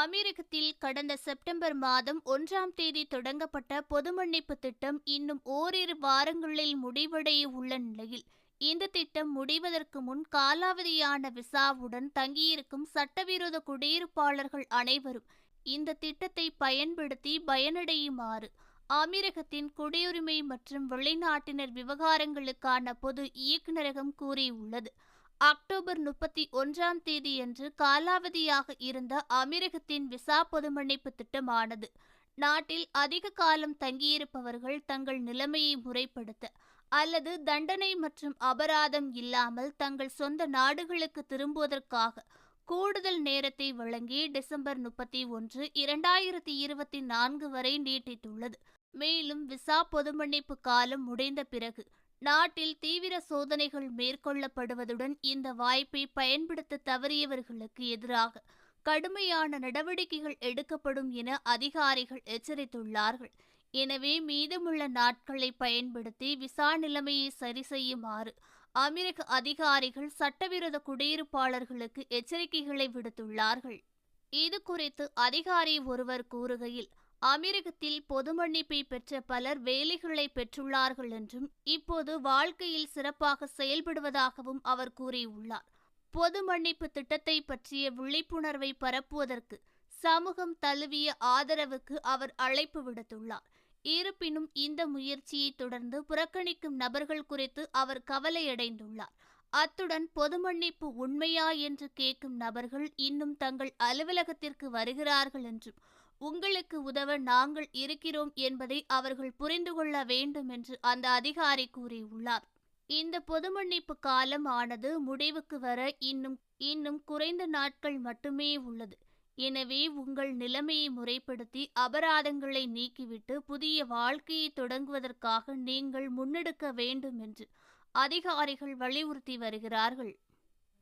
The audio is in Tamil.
அமீரகத்தில் கடந்த செப்டம்பர் மாதம் ஒன்றாம் தேதி தொடங்கப்பட்ட பொது மன்னிப்பு திட்டம் இன்னும் ஓரிரு வாரங்களில் முடிவடைய உள்ள நிலையில். இந்த திட்டம் முடிவதற்கு முன் காலாவதியான விசாவுடன் தங்கியிருக்கும் சட்டவிரோத குடியிருப்பாளர்கள் அனைவரும் இந்த திட்டத்தை பயன்படுத்தி பயனடையுமாறு அமீரகத்தின் குடியுரிமை மற்றும் வெளிநாட்டினர் விவகாரங்களுக்கான பொது இயக்குநரகம் கூறியுள்ளது. அக்டோபர் முப்பத்தி ஒன்றாம் தேதியன்று காலாவதியாக இருந்த அமீரகத்தின் விசா பொதுமன்னிப்பு திட்டமானது. நாட்டில் அதிக காலம் தங்கியிருப்பவர்கள் தங்கள் நிலைமையை முறைப்படுத்த அல்லது தண்டனை மற்றும் அபராதம் இல்லாமல் தங்கள் சொந்த நாடுகளுக்கு திரும்புவதற்காக கூடுதல் நேரத்தை வழங்கி டிசம்பர் முப்பத்தி ஒன்று இரண்டாயிரத்தி இருபத்தி நான்கு வரை நீட்டித்துள்ளது. மேலும் விசா பொதுமன்னிப்பு காலம் முடிந்த பிறகு நாட்டில் தீவிர சோதனைகள் மேற்கொள்ளப்படுவதுடன் இந்த வாய்ப்பை பயன்படுத்த தவறியவர்களுக்கு எதிராக கடுமையான நடவடிக்கைகள் எடுக்கப்படும் என அதிகாரிகள் எச்சரித்துள்ளார்கள். எனவே மீதமுள்ள நாட்களை பயன்படுத்தி விசா நிலைமையை சரி செய்யுமாறு அமெரிக்க அதிகாரிகள் சட்டவிரோத குடியிருப்பாளர்களுக்கு எச்சரிக்கைகளை விடுத்துள்ளார்கள். இது குறித்து அதிகாரி ஒருவர் கூறுகையில் அமெரிக்கத்தில் பொது மன்னிப்பை பெற்ற பலர் வேலைகளை பெற்றுள்ளார்கள் என்றும் இப்போது வாழ்க்கையில் சிறப்பாக செயல்படுவதாகவும் அவர் கூறியுள்ளார். பொது மன்னிப்பு திட்டத்தை பற்றிய விழிப்புணர்வை பரப்புவதற்கு சமூகம் தழுவிய ஆதரவுக்கு அவர் அழைப்பு விடுத்துள்ளார். இருப்பினும் இந்த முயற்சியை தொடர்ந்து புறக்கணிக்கும் நபர்கள் குறித்து அவர் கவலையடைந்துள்ளார். அத்துடன் பொது மன்னிப்பு உண்மையா என்று கேட்கும் நபர்கள் இன்னும் தங்கள் அலுவலகத்திற்கு வருகிறார்கள் என்றும் உங்களுக்கு உதவ நாங்கள் இருக்கிறோம் என்பதை அவர்கள் புரிந்து கொள்ள வேண்டும் என்று அந்த அதிகாரி கூறியுள்ளார். இந்த பொது மன்னிப்பு காலம் ஆனது முடிவுக்கு வர இன்னும் இன்னும் குறைந்த நாட்கள் மட்டுமே உள்ளது. எனவே உங்கள் நிலைமையை முறைப்படுத்தி அபராதங்களை நீக்கிவிட்டு புதிய வாழ்க்கையை தொடங்குவதற்காக நீங்கள் முன்னெடுக்க வேண்டும் என்று அதிகாரிகள் வலியுறுத்தி வருகிறார்கள்.